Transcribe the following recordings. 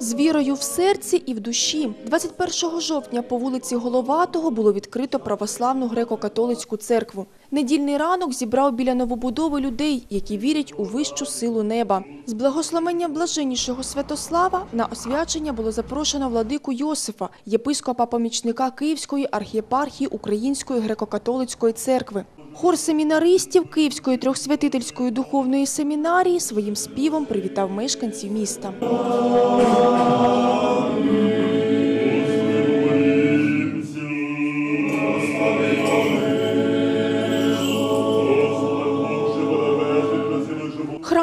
З вірою в серці і в душі 21 жовтня по вулиці Головатого було відкрито православну греко-католицьку церкву. Недільний ранок зібрав біля новобудови людей, які вірять у вищу силу неба. З благословення блаженнішого Святослава на освячення було запрошено владику Йосифа, єпископа-помічника Київської архієпархії Української греко-католицької церкви. Хор семінаристів Київської трьохсвятительської духовної семінарії своїм співом привітав мешканців міста.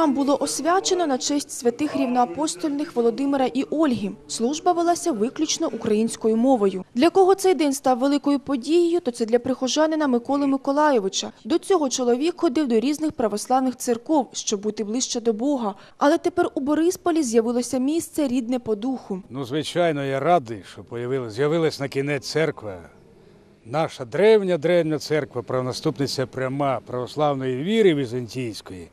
Храм було освячено на честь святих рівноапостольних Володимира і Ольги. Служба велася виключно українською мовою. Для кого цей день став великою подією, то це для прихожанина Миколи Миколайовича. До цього чоловік ходив до різних православних церков, щоб бути ближче до Бога. Але тепер у Борисполі з'явилося місце рідне по духу. Ну, звичайно, я радий, що з'явилась на кінець церква. Наша древня древня церква, правонаступниця пряма православної віри візантійської,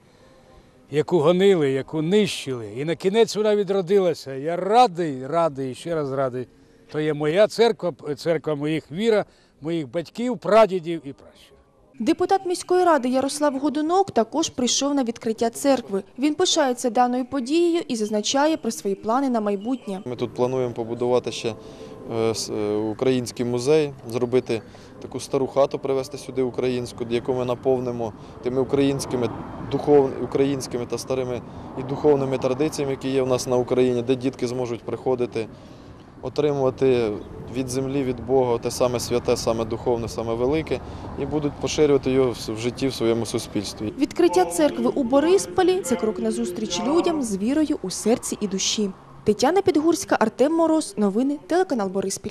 яку гонили, яку нищили. І на кінець вона відродилася. Я радий, радий, ще раз радий. То є моя церква, церква моїх віра, моїх батьків, прадідів і пращурів. Депутат міської ради Ярослав Годунок також прийшов на відкриття церкви. Він пишається даною подією і зазначає про свої плани на майбутнє. Ми тут плануємо побудувати ще е, е, український музей, зробити таку стару хату, привезти сюди українську, яку ми наповнимо тими українськими духов... українськими та старими і духовними традиціями, які є в нас на Україні, де дітки зможуть приходити, отримувати від землі, від Бога те саме святе, саме духовне, саме велике, і будуть поширювати його в житті в своєму суспільстві. Відкриття церкви у Борисполі – це крок назустріч людям з вірою у серці і душі. Тетяна Підгурська, Артем Мороз. Новини телеканал Бориспіль.